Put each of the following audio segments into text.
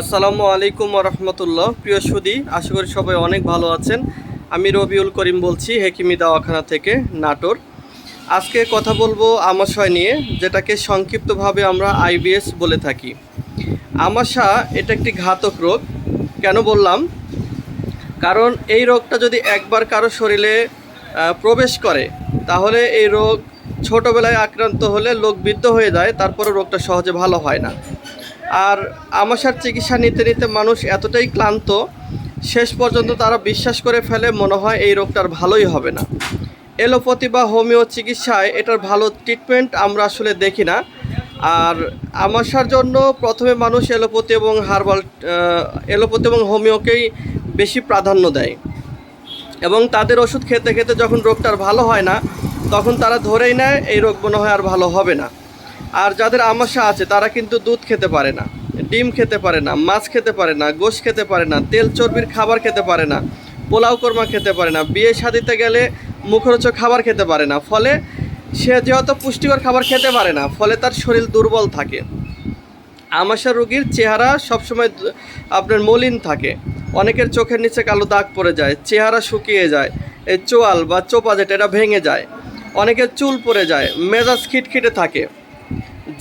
আসসালামু আলাইকুম রহমতুল্লাহ। প্রিয় সুদী, আশা করি সবাই অনেক ভালো আছেন। আমি রবিউল করিম বলছি, হেকিমি দাওয়াখানা থেকে নাটোর। আজকে কথা বলব আমাশয় নিয়ে, যেটাকে সংক্ষিপ্তভাবে আমরা আইবিএস বলে থাকি। আমাশা, এটা একটি ঘাতক রোগ। কেন বললাম? কারণ এই রোগটা যদি একবার কারও শরীরে প্রবেশ করে, তাহলে এই রোগ ছোটোবেলায় আক্রান্ত হলে লোক বৃদ্ধ হয়ে যায়, তারপরে রোগটা সহজে ভালো হয় না। আর আমাশার চিকিৎসা নিতে নিতে মানুষ এতটাই ক্লান্ত, শেষ পর্যন্ত তারা বিশ্বাস করে ফেলে মনে হয় এই রোগটার ভালোই হবে না। এলোপ্যাথি বা হোমিও চিকিৎসায় এটার ভালো ট্রিটমেন্ট আমরা আসলে দেখি না। আর আমাশার জন্য প্রথমে মানুষ এলোপ্যাথি এবং হার্বাল এলোপ্যাথি এবং হোমিওকেই বেশি প্রাধান্য দেয়। এবং তাদের ওষুধ খেতে খেতে যখন রোগটার ভালো হয় না, তখন তারা ধরেই নেয়, এই রোগ মনে হয় আর ভালো হবে না। আর যাদের আমাশা আছে, তারা কিন্তু দুধ খেতে পারে না, ডিম খেতে পারে না, মাছ খেতে পারে না, গোশ খেতে পারে না, তেল চর্বির খাবার খেতে পারে না, পোলাও কোরমা খেতে পারে না, বিয়ে শাদিতে গেলে মুখরোচক খাবার খেতে পারে না, ফলে সে যেহেতু পুষ্টিকর খাবার খেতে পারে না, ফলে তার শরীর দুর্বল থাকে। আমাশা রোগীর চেহারা সবসময় আপনার মলিন থাকে। অনেকের চোখের নিচে কালো দাগ পড়ে যায়, চেহারা শুকিয়ে যায়, এই চোয়াল বা চোপা যেটা, এটা ভেঙে যায়। অনেকের চুল পড়ে যায়, মেজাজ খিটখিটে থাকে।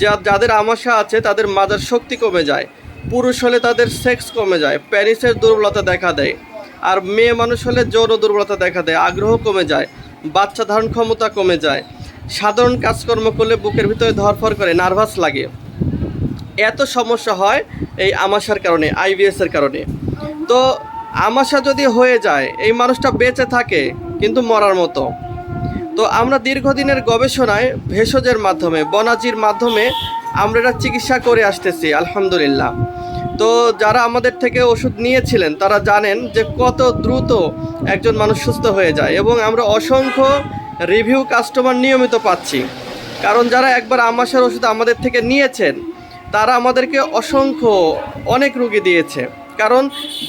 যা যাদের আমাশা আছে তাদের মাজার শক্তি কমে যায়। পুরুষ হলে তাদের সেক্স কমে যায় প্যারিসের দুর্বলতা দেখা দেয়। আর মেয়ে মানুষ হলে যৌন দুর্বলতা দেখা দেয়, আগ্রহ কমে যায়, বাচ্চা ধারণ ক্ষমতা কমে যায়। সাধারণ কাজকর্ম করলে বুকের ভিতরে ধরফর করে, নার্ভাস লাগে। এত সমস্যা হয় এই আমাশার কারণে আইবিএস এর কারণে। তো আমাশা যদি হয়ে যায়, এই মানুষটা বেঁচে থাকে, কিন্তু মরার মতো। তো আমরা দীর্ঘদিনের গবেষণায় ভেষজের মাধ্যমে, বনাজির মাধ্যমে আমরা এটা চিকিৎসা করে আসতেছি, আলহামদুলিল্লাহ। তো যারা আমাদের থেকে ওষুধ নিয়েছিলেন, তারা জানেন যে কত দ্রুত একজন মানুষ সুস্থ হয়ে যায় এবং আমরা অসংখ্য রিভিউ কাস্টমার নিয়মিত পাচ্ছি। কারণ যারা একবার আমাশার ওষুধ আমাদের থেকে নিয়েছেন, তারা আমাদেরকে অসংখ্য অনেক রুগী দিয়েছে। কারণ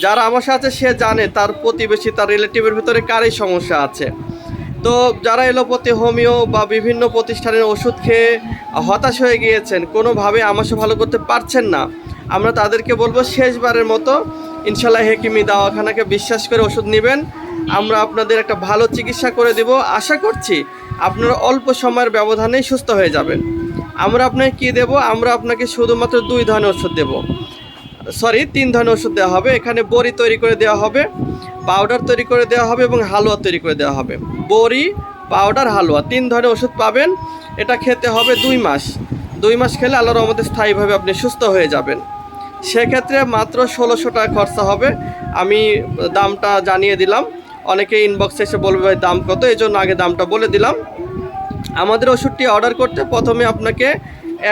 যারা আমার সাথে সে জানে তার প্রতিবেশী, তার রিলেটিভের ভিতরে কারই সমস্যা আছে। তো যারা এলোপ্যাথি, হোমিও বা বিভিন্ন প্রতিষ্ঠানের ওষুধ খেয়ে হতাশ হয়ে গিয়েছেন, কোনোভাবে আমাশা ভালো করতে পারছেন না, আমরা তাদেরকে বলব শেষবারের মতো ইনশাল্লাহ হেকিমি দাওয়াখানাকে বিশ্বাস করে ওষুধ নেবেন। আমরা আপনাদের একটা ভালো চিকিৎসা করে দেব। আশা করছি আপনারা অল্প সময়ের ব্যবধানেই সুস্থ হয়ে যাবেন। আমরা আপনাকে কী দেব? আমরা আপনাকে শুধুমাত্র দুই ধরনের ওষুধ দেবো। সরি, তিন ধরনের ওষুধ দেওয়া হবে। এখানে বড়ি তৈরি করে দেওয়া হবে, পাউডার তৈরি করে দেওয়া হবে এবং হালুয়া তৈরি করে দেওয়া হবে। বড়ি, পাউডার, হালুয়া, তিন ধরনের ওষুধ পাবেন। এটা খেতে হবে দুই মাস। দুই মাস খেলে আল্লাহর রহমতে স্থায়ীভাবে আপনি সুস্থ হয়ে যাবেন। সেক্ষেত্রে মাত্র ষোলোশো টাকা খরচা হবে। আমি দামটা জানিয়ে দিলাম। অনেকে ইনবক্সে এসে বলবে, ভাই, দাম কত? এই জন্য আগে দামটা বলে দিলাম। আমাদের ওষুধটি অর্ডার করতে প্রথমে আপনাকে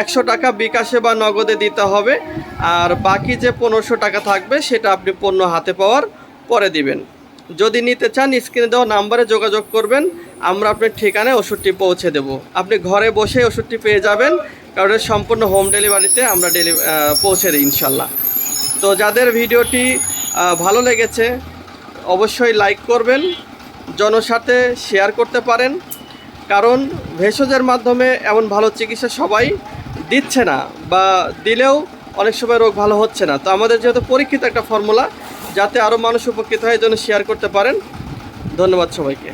একশো টাকা বিকাশে বা নগদে দিতে হবে। আর বাকি যে পনেরোশো টাকা থাকবে, সেটা আপনি পণ্য হাতে পাওয়ার পরে দিবেন। যদি নিতে চান, স্ক্রিনে দেওয়া নাম্বারে যোগাযোগ করবেন। আমরা আপনার ঠিকানায় ওষুধটি পৌঁছে দেব। আপনি ঘরে বসে ওষুধটি পেয়ে যাবেন। কারণ সম্পূর্ণ হোম ডেলিভারিতে আমরা ডেলি পৌঁছে দিই ইনশাল্লাহ। তো যাদের ভিডিওটি ভালো লেগেছে, অবশ্যই লাইক করবেন জনস্বার্থে শেয়ার করতে পারেন। কারণ ভেষজের মাধ্যমে এমন ভালো চিকিৎসা সবাই দিচ্ছে না বা দিলেও অনেক সময় রোগ ভালো হচ্ছে না। তো আমাদের যেহেতু পরীক্ষিত একটা ফর্মুলা যাতে আরও মানুষ উপকৃত হয় জন্য শেয়ার করতে পারেন। ধন্যবাদ সবাইকে।